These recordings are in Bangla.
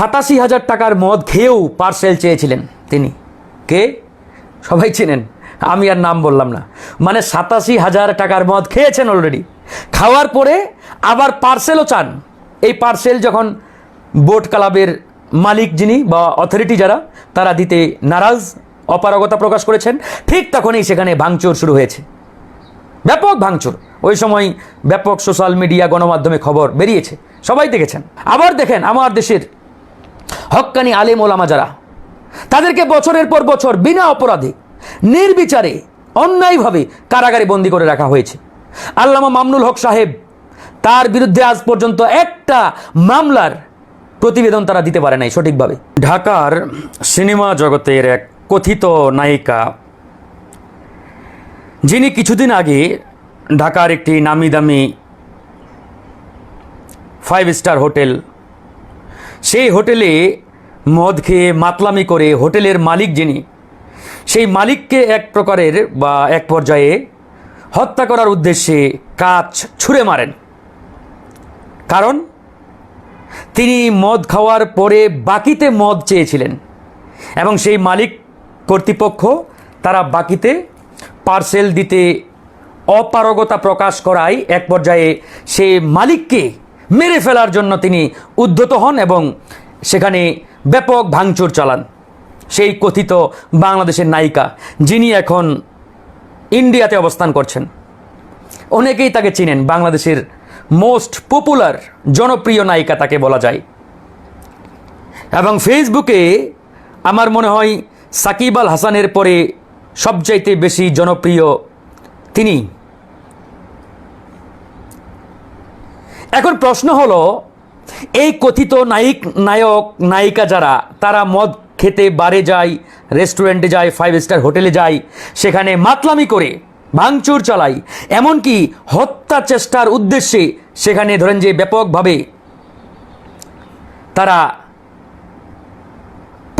সাতাশি হাজার টাকার মদ খেয়েও পার্সেল চেয়েছিলেন তিনি। কে? সবাই চেনেন। আমি আর নাম বললাম না। মানে সাতাশি হাজার টাকার মদ খেয়েছেন অলরেডি খাওয়ার পরে আবার পার্সেলও চান। এই পার্সেল যখন বোট ক্লাবের মালিক যিনি বা অথরিটি যারা, তারা দিতে নারাজ, অপারগতা প্রকাশ করেছেন। ঠিক তখনই সেখানে ভাঙচুর শুরু হয়েছে। ব্যাপক ভাঙচুর। ওই সময় ব্যাপক সোশ্যাল মিডিয়া গণমাধ্যমে খবর বেরিয়েছে। সবাই দেখেছেন। আবার দেখেন, আমার দেশের হক্কানি আলেম ওলামা যারা, তাদেরকে বছরের পর বছর বিনা অপরাধে, নির্বিচারে, অন্যায়ভাবে কারাগারে বন্দি করে রাখা হয়েছে। আল্লামা মামনুল হক সাহেব, তার বিরুদ্ধে আজ পর্যন্ত একটা মামলার প্রতিবেদন তারা দিতে পারে নাই সঠিকভাবে। ঢাকার সিনেমা জগতের এক কথিত নায়িকা, যিনি কিছুদিন আগে ঢাকার একটি নামি দামি ফাইভ স্টার হোটেল সেই হোটেলে মদ খেয়ে মাতলামি করে হোটেলের মালিক যিনি, সেই মালিককে এক প্রকারের বা এক পর্যায়ে হত্যা করার উদ্দেশ্যে কাজ ছুঁড়ে মারেন। কারণ তিনি মদ খাওয়ার পরে বাকিতে মদ চেয়েছিলেন এবং সেই মালিক কর্তৃপক্ষ তারা বাকিতে পার্সেল দিতে অপারগতা প্রকাশ করায় এক পর্যায়ে সে মালিককে মেরে ফেলার জন্য তিনি উদ্ধত হন এবং সেখানে ব্যাপক ভাঙচুর চালান। সেই কথিত বাংলাদেশের নায়িকা যিনি এখন ইন্ডিয়াতে অবস্থান করছেন। অনেকেই তাকে চিনেন, বাংলাদেশের মোস্ট পপুলার জনপ্রিয় নায়িকা তাকে বলা যায়। এবং ফেসবুকে আমার মনে হয় সাকিব আল হাসানের পরে সবচাইতে বেশি জনপ্রিয় তিনি। এখন প্রশ্ন হলো, এই কথিত নায়িক, নায়ক, নায়িকা যারা, তারা মদ খেতে বারে যায় রেস্টুরেন্টে যায় ফাইভ স্টার হোটেলে যায়, সেখানে মাতলামি করে, ভাঙচুর চালায়, এমনকি হত্যা চেষ্টার উদ্দেশ্যে সেখানে ধরেন যে ব্যাপকভাবে তারা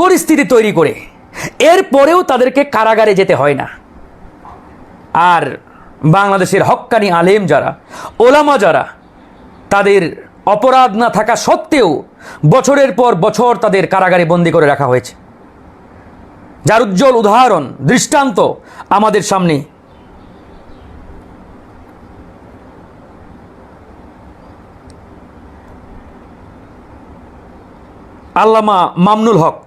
পরিস্থিতি তৈরি করে, এরপরেও তাদেরকে কারাগারে যেতে হয় না। আর বাংলাদেশের হক্কানি আলেম যারা, ওলামা যারা তাদের অপরাধ না থাকা সত্ত্বেও বছরের পর বছর তাদের কারাগারে বন্দি করে রাখা হয়েছে। যার উজ্জ্বল উদাহরণ, দৃষ্টান্ত আমাদের সামনে। আল্লামা মামনুল হক।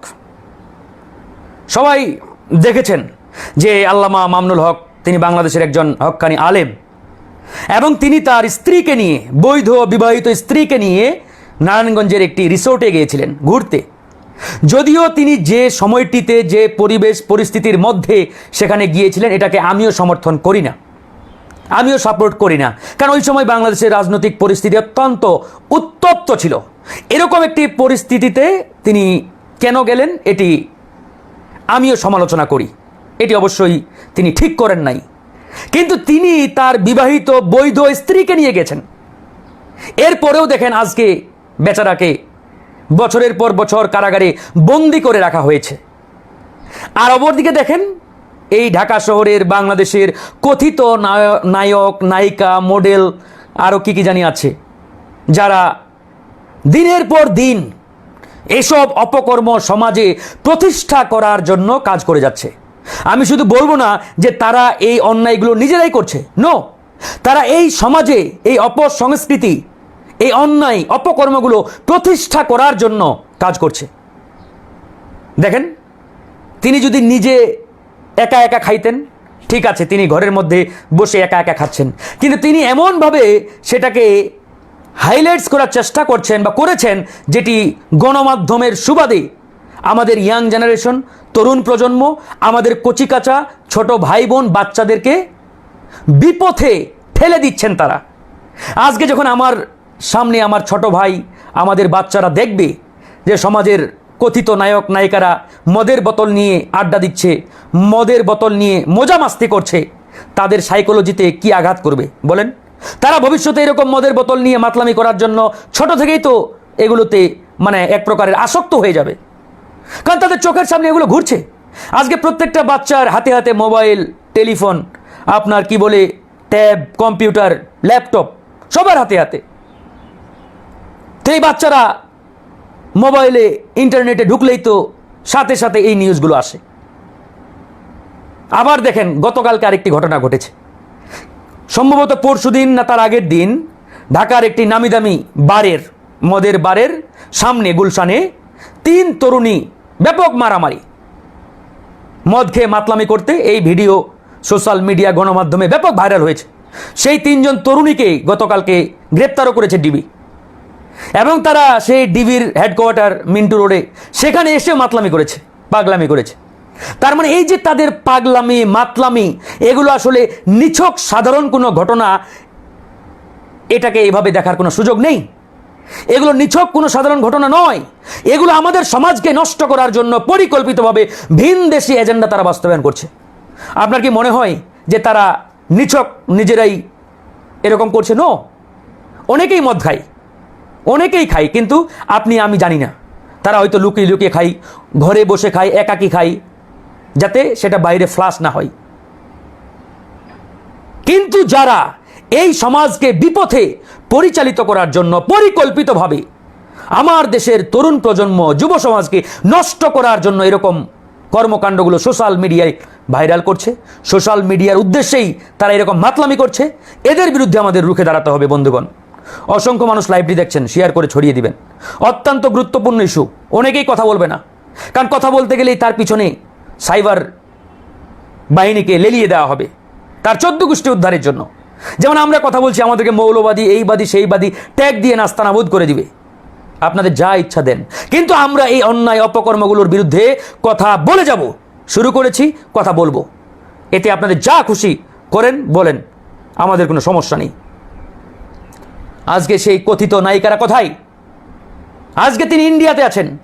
সবাই দেখেছেন যে আল্লামা মামনুল হক, তিনি বাংলাদেশের একজন হক্কানি আলেম। এবং তিনি তার স্ত্রীকে নিয়ে, বৈধ বিবাহিত স্ত্রীকে নিয়ে নারায়ণগঞ্জের একটি রিসোর্টে গিয়েছিলেন ঘুরতে। যদিও তিনি যে সময়টিতে, যে পরিবেশ, পরিস্থিতির মধ্যে সেখানে গিয়েছিলেন, এটাকে আমিও সমর্থন করি না। আমিও সাপোর্ট করি না। কারণ ওই সময় বাংলাদেশের রাজনৈতিক পরিস্থিতি অত্যন্ত উত্তপ্ত ছিল। এরকম একটি পরিস্থিতিতে তিনি কেন গেলেন, এটি আমিও সমালোচনা করি। এটি অবশ্যই তিনি ঠিক করেন নাই। কিন্তু তিনি তার বিবাহিত বৈধ স্ত্রীকে নিয়ে গেছেন। এরপরেও দেখেন আজকে বেচারাকে বছরের পর বছর কারাগারে বন্দি করে রাখা হয়েছে। আর অপরদিকে দেখেন, এই ঢাকা শহরের বাংলাদেশের কথিত নায়- নায়ক, নায়িকা, মডেল আরও কী কী জানি আছে, যারা দিনের পর দিন এসব অপকর্ম সমাজে প্রতিষ্ঠা করার জন্য কাজ করে যাচ্ছে। আমি শুধু বলব না যে তারা এই অন্যায়গুলো নিজেরাই করছে। নো তারা এই সমাজে এই অপসংস্কৃতি এই অন্যায়, অপকর্মগুলো প্রতিষ্ঠা করার জন্য কাজ করছে। দেখেন, তিনি যদি নিজে একা একা খাইতেন, ঠিক আছে, তিনি ঘরের মধ্যে বসে একা একা খাচ্ছেন। কিন্তু তিনি এমনভাবে সেটাকে হাইলাইটস করার চেষ্টা করছেন বা করেছেন যেটি গণমাধ্যমের সুবাদে আমাদের ইয়াং জেনারেশন তরুণ প্রজন্ম, আমাদের কচিকাচা ছোট ভাই বোন বাচ্চাদেরকে বিপথে ঠেলে দিচ্ছেন তারা। আজকে যখন আমার সামনে আমার ছোট ভাই, আমাদের বাচ্চারা দেখবে যে সমাজের কথিত নায়ক, নায়িকারা মদের বোতল নিয়ে আড্ডা দিচ্ছে, মদের বোতল নিয়ে মোজা মাস্তি করছে, তাদের সাইকোলজিতে কি আঘাত করবে বলেন? তারা ভবিষ্যতে এরকম মদের বোতল নিয়ে মাতলামি করার জন্য ছোট থেকেই তো এগুলোতে মানে এক প্রকারের আসক্ত হয়ে যাবে। কারণ তাদের চোখের সামনে এগুলো ঘুরছে। আজকে প্রত্যেকটা বাচ্চার হাতে হাতে মোবাইল, টেলিফোন, আপনার কি বলে, ট্যাব, কম্পিউটার, ল্যাপটপ, সবার হাতে হাতে। তো এই বাচ্চারা মোবাইলে, ইন্টারনেটে ঢুকলেই তো সাথে সাথে এই নিউজগুলো আসে। আবার দেখেন, গতকালকে আরেকটি ঘটনা ঘটেছে। সম্ভবত পরশুদিন না তার আগের দিন ঢাকার একটি নামি দামি বারের, মদের বারের সামনে, গুলশানে তিন তরুণী ব্যাপক মারামারি। মদ খেয়ে মাতলামি করতে এই ভিডিও সোশ্যাল মিডিয়া গণমাধ্যমে ব্যাপক ভাইরাল হয়েছে। সেই তিনজন তরুণীকে গতকালকে গ্রেপ্তারও করেছে ডিবি। এবং তারা সেই ডিবির হেডকোয়ার্টার মিন্টু রোডে সেখানে এসে মাতলামি করেছে, পাগলামি করেছে। তার মানে এই যে তাদের পাগলামি, মাতলামি, এগুলো আসলে নিছক সাধারণ কোনো ঘটনা, এটাকে এভাবে দেখার কোনো সুযোগ নেই। এগুলো নিছক কোনো সাধারণ ঘটনা নয়। এগুলো আমাদের সমাজকে নষ্ট করার জন্য পরিকল্পিতভাবে ভিন দেশি এজেন্ডা তারা বাস্তবায়ন করছে। আপনার কি মনে হয় যে তারা নিছক, নিজেরাই এরকম করছে? নো অনেকেই মদ খায়। অনেকেই খায়, কিন্তু আপনি, আমি জানি না। তারা হয়তো লুকিয়ে লুকিয়ে খাই ঘরে বসে খায়, একাকি খাই যাতে সেটা বাইরে ফ্লাশ না হয়। কিন্তু যারা এই সমাজকে বিপথে পরিচালিত করার জন্য পরিকল্পিতভাবে আমার দেশের তরুণ প্রজন্ম, যুব সমাজকে নষ্ট করার জন্য এরকম কর্মকাণ্ডগুলো সোশ্যাল মিডিয়ায় ভাইরাল করছে। সোশ্যাল মিডিয়ার উদ্দেশ্যেই তারা এরকম মাতলামি করছে। এদের বিরুদ্ধে আমাদের রুখে দাঁড়াতে হবে, বন্ধুগণ। অসংখ্য মানুষ লাইভটি দেখছেন শেয়ার করে ছড়িয়ে দিবেন। অত্যন্ত গুরুত্বপূর্ণ ইস্যু অনেকেই কথা বলবে না। কারণ কথা বলতে গেলেই তার পিছনে সাইবার বাহিনীকে লেলিয়ে দেওয়া হবে। তার চোদ্দ গোষ্ঠী উদ্ধারের জন্য। যেমন আমরা কথা বলছি, আমাদেরকে মৌলবাদী, এইবাদী, সেইবাদী ট্যাগ দিয়ে নাস্তানাবোধ করে দিবে। আপনাদের যা ইচ্ছা দেন। কিন্তু আমরা এই অন্যায় অপকর্মগুলোর বিরুদ্ধে কথা বলে যাব। শুরু করেছি, কথা বলব। এতে আপনাদের যা খুশি করেন, বলেন। আমাদের কোনো সমস্যা নেই। আজকে সেই কথিত নায়িকারা কোথায়? আজকে তিনি ইন্ডিয়াতে আছেন।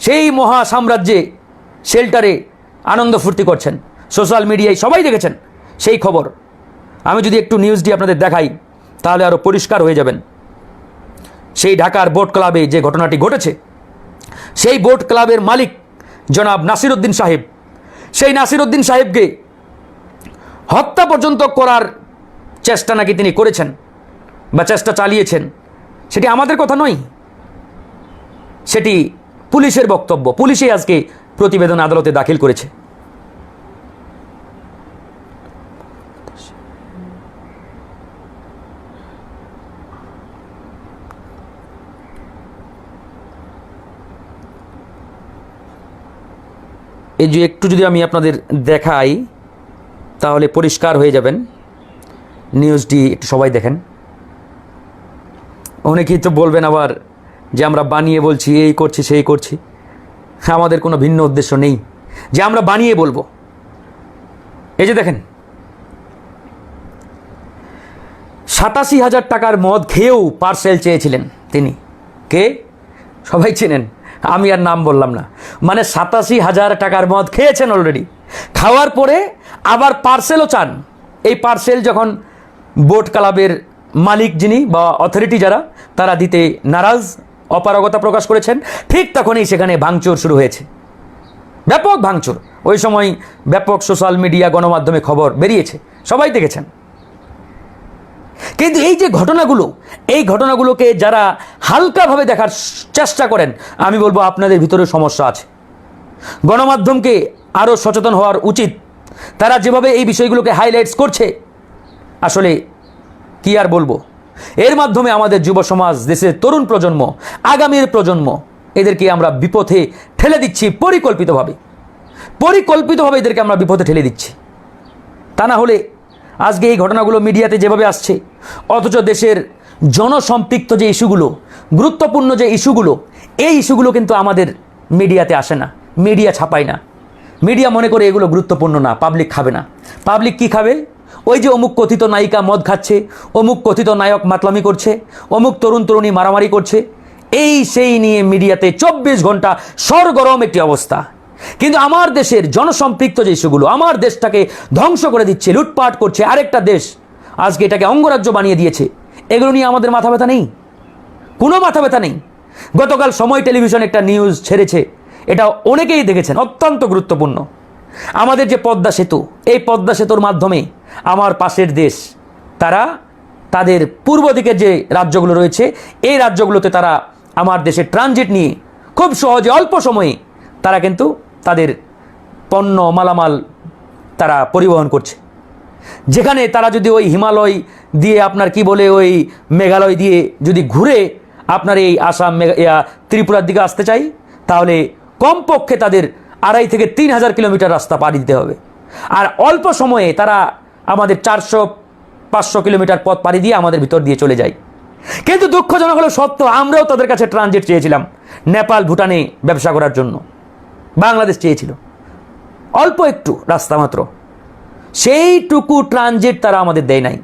সেই মহা সাম্রাজ্যে, শেল্টারে আনন্দ ফুর্তি করছেন। সোশ্যাল মিডিয়ায় সবাই দেখেছেন সেই খবর। আমি যদি একটু নিউজটি আপনাদের দেখাই, তাহলে আরও পরিষ্কার হয়ে যাবেন। সেই ঢাকার বোট ক্লাবে যে ঘটনাটি ঘটেছে, সেই বোট ক্লাবের মালিক জনাব নাসিরুদ্দিন সাহেব, সেই নাসিরুদ্দিন সাহেবকে হত্যা পর্যন্ত করার চেষ্টা নাকি তিনি করেছেন বা চেষ্টা চালিয়েছেন, সেটি আমাদের কথা নয়। সেটি পুলিশের বক্তব্য, পুলিশই আজকে প্রতিবেদন আদালতে দাখিল করেছে। এই যে একটু যদি আমি আপনাদের দেখাই, তাহলে পরিষ্কার হয়ে যাবেন। নিউজটি একটু সবাই দেখেন। অনেকেই তো বলবেন আবার যে আমরা বানিয়ে বলছি, এই করছি, সেই করছি। আমাদের কোনো ভিন্ন উদ্দেশ্য নেই। যে আমরা বানিয়ে বলব। এই যে দেখেন। সাতাশি হাজার টাকার মদ খেয়েও পার্সেল চেয়েছিলেন তিনি। কে? সবাই চেনেন। আমি আর নাম বললাম না। মানে সাতাশি হাজার টাকার মদ খেয়েছেন অলরেডি খাওয়ার পরে আবার পার্সেলও চান। এই পার্সেল যখন বোট ক্লাবের মালিক যিনি বা অথরিটি যারা, তারা দিতে নারাজ, অপারগতা প্রকাশ করেছেন। ঠিক তখনই সেখানে ভাঙচুর শুরু হয়েছে। ব্যাপক ভাঙচুর। ওই সময় ব্যাপক সোশ্যাল মিডিয়া গণমাধ্যমে খবর বেরিয়েছে। সবাই দেখেছেন। কিন্তু এই যে ঘটনাগুলো, এই ঘটনাগুলোকে যারা হালকাভাবে দেখার চেষ্টা করেন, আমি বলব আপনাদের ভিতরে সমস্যা আছে। গণমাধ্যমকে আরও সচেতন হওয়ার উচিত। তারা যেভাবে এই বিষয়গুলোকে হাইলাইটস করছে, আসলে কি আর বলব? এর মাধ্যমে আমাদের যুব সমাজ, দেশের তরুণ প্রজন্ম, আগামীর প্রজন্ম, এদেরকে আমরা বিপথে ঠেলে দিচ্ছি পরিকল্পিতভাবে। পরিকল্পিতভাবে এদেরকে আমরা বিপথে ঠেলে দিচ্ছি। তা না হলে আজকে এই ঘটনাগুলো মিডিয়াতে যেভাবে আসছে, অথচ দেশের জনসম্পৃক্ত যে ইস্যুগুলো, গুরুত্বপূর্ণ যে ইস্যুগুলো, এই ইস্যুগুলো কিন্তু আমাদের মিডিয়াতে আসে না, মিডিয়া ছাপায় না। মিডিয়া মনে করে এগুলো গুরুত্বপূর্ণ না পাবলিক খাবে না। পাবলিক কি খাবে? ওই যে অমুক কথিত নায়িকা মদ খাচ্ছে, অমুক কথিত নায়ক মাতলামি করছে, অমুক তরুণ তরুণী মারামারি করছে, এই সেই নিয়ে মিডিয়াতে চব্বিশ ঘণ্টা সরগরম একটি অবস্থা। কিন্তু আমার দেশের জনসম্পৃক্ত যে ইস্যুগুলো, আমার দেশটাকে ধ্বংস করে দিচ্ছে, লুটপাট করছে আরেকটা দেশ, আজকে এটাকে অঙ্গরাজ্য বানিয়ে দিয়েছে। এগুলো নিয়ে আমাদের মাথা ব্যথা নেই? কোনো মাথা ব্যথা নেই? গতকাল সময় টেলিভিশন একটা নিউজ ছেড়েছে, এটা অনেকেই দেখেছেন, অত্যন্ত গুরুত্বপূর্ণ। আমাদের যে পদ্মা সেতু, এই পদ্মা সেতুর মাধ্যমে আমার পাশের দেশ, তারা তাদের পূর্ব দিকের যে রাজ্যগুলো রয়েছে, এই রাজ্যগুলোতে তারা আমার দেশে ট্রানজিট নিয়ে খুব সহজে অল্প সময়ে তারা কিন্তু তাদের পণ্য, মালামাল তারা পরিবহন করছে। যেখানে তারা যদি ওই হিমালয় দিয়ে আপনার কি বলে ওই মেঘালয় দিয়ে যদি ঘুরে আপনার এই আসাম, মেঘা- ত্রিপুরার দিকে আসতে চাই, তাহলে কমপক্ষে তাদের আড়াই থেকে তিন হাজার কিলোমিটার রাস্তা পাড়ি দিতে হবে। আর অল্প সময়ে তারা আমাদের চারশো, পাঁচশো কিলোমিটার পথ পাড়ি দিয়ে আমাদের ভিতর দিয়ে চলে যায়। কিন্তু দুঃখজনক হলো সত্য, আমরাও তাদের কাছে ট্রানজিট চেয়েছিলাম, নেপাল, ভুটানে ব্যবসা করার জন্য। বাংলাদেশ চেয়েছিল। অল্প একটু রাস্তা মাত্র। সেইটুকু ট্রানজিট তারা আমাদের দেয় নাই।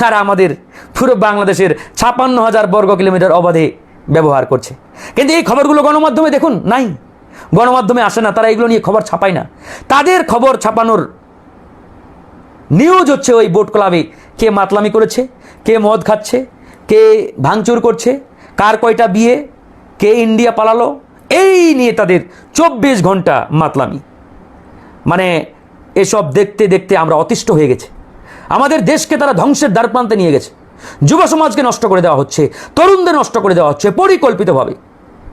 আর আমাদের পুরো বাংলাদেশের ছাপান্ন হাজার বর্গ কিলোমিটার অবাধে ব্যবহার করছে। কিন্তু এই খবরগুলো গণমাধ্যমে দেখুন, নাই। গণমাধ্যমে আসে না, তারা এগুলো নিয়ে খবর ছাপায় না। তাদের খবর ছাপানোর নিউজ হচ্ছে ওই বোট ক্লাবে কে মাতলামি করেছে, কে মদ খাচ্ছে, কে ভাঙচুর করছে, কার কয়টা বিয়ে, কে ইন্ডিয়া পালালো এই নিয়ে তাদের চব্বিশ ঘণ্টা মাতলামি। মানে এসব দেখতে দেখতে আমরা অতিষ্ঠ হয়ে গেছে। আমাদের দেশকে তারা ধ্বংসের দ্বারপ্রান্তে নিয়ে গেছে। যুব সমাজকে নষ্ট করে দেওয়া হচ্ছে, তরুণদের নষ্ট করে দেওয়া হচ্ছে পরিকল্পিতভাবে।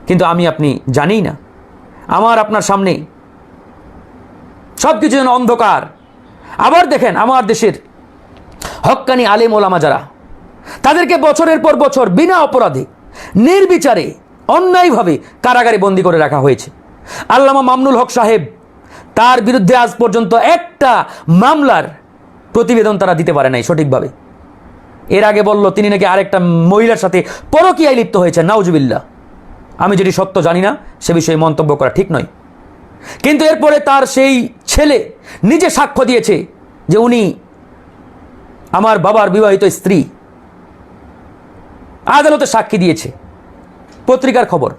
কিন্তু আমি আপনি জানিই না, আমার আপনার সামনে সব কিছু যেন অন্ধকার। আবার দেখেন আমার দেশের হক্কানি আলেম ওলামা যারা, তাদেরকে বছরের পর বছর বিনা অপরাধে, নির্বিচারে অন্যায়ভাবে কারাগারে বন্দি করে রাখা হয়েছে। আল্লামা মামনুল হক সাহেব, তার বিরুদ্ধে আজ পর্যন্ত একটা মামলার প্রতিবেদন তারা দিতে পারে নাই সঠিকভাবে। এর আগে বলল, তিনি নাকি আরেকটা মহিলার সাথে পরকীয়ায় লিপ্ত হয়েছে নাউজুবিল্লাহ। আমি যেটি সত্য জানি না, সে বিষয়ে মন্তব্য করা ঠিক নয়। কিন্তু এরপরে তার সেই ছেলে নিজে সাক্ষ্য দিয়েছে যে উনি আমার বাবার বিবাহিত স্ত্রী। আদালতে সাক্ষী দিয়েছে। পত্রিকার খবর।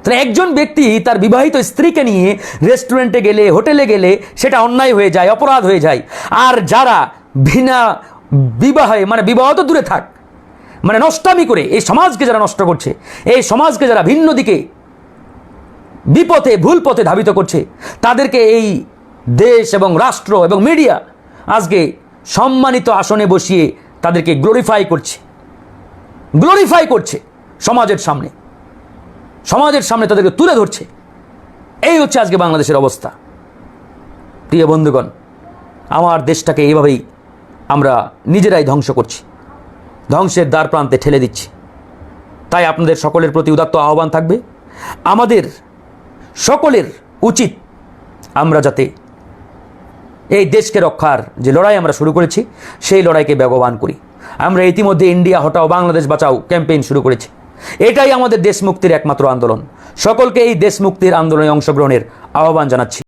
তাহলে একজন ব্যক্তি তার বিবাহিত স্ত্রীকে নিয়ে রেস্টুরেন্টে গেলে হোটেলে গেলে সেটা অন্যায় হয়ে যায়, অপরাধ হয়ে যায়। আর যারা বিনা বিবাহে মানে বিবাহ তো দূরে থাক মানে নষ্টামি করে, এই সমাজকে যারা নষ্ট করছে, এই সমাজকে যারা ভিন্ন দিকে, বিপথে, ভুল পথে ধাবিত করছে, তাদেরকে এই দেশ এবং রাষ্ট্র এবং মিডিয়া আজকে সম্মানিত আসনে বসিয়ে তাদেরকে গ্লোরিফাই করছে। গ্লোরিফাই করছে। সমাজের সামনে। সমাজের সামনে তাদেরকে তুলে ধরছে। এই হচ্ছে আজকে বাংলাদেশের অবস্থা। প্রিয় বন্ধুগণ, আমার দেশটাকে এইভাবেই আমরা নিজেরাই ধ্বংস করছি। ধ্বংসের দ্বার প্রান্তে ঠেলে দিচ্ছি। তাই আপনাদের সকলের প্রতি উদাত্ত আহ্বান থাকবে। আমাদের সকলের উচিত আমরা যাতে এই দেশকে রক্ষার যে লড়াই আমরা শুরু করেছি, সেই লড়াইকে বেগবান করি। আমরা ইতিমধ্যে ইন্ডিয়া হটাও, বাংলাদেশ বাঁচাও ক্যাম্পেইন শুরু করেছি। এটাই আমাদের দেশমুক্তির একমাত্র আন্দোলন। সকলকে এই দেশমুক্তির আন্দোলনে অংশগ্রহণের আহ্বান জানাচ্ছি।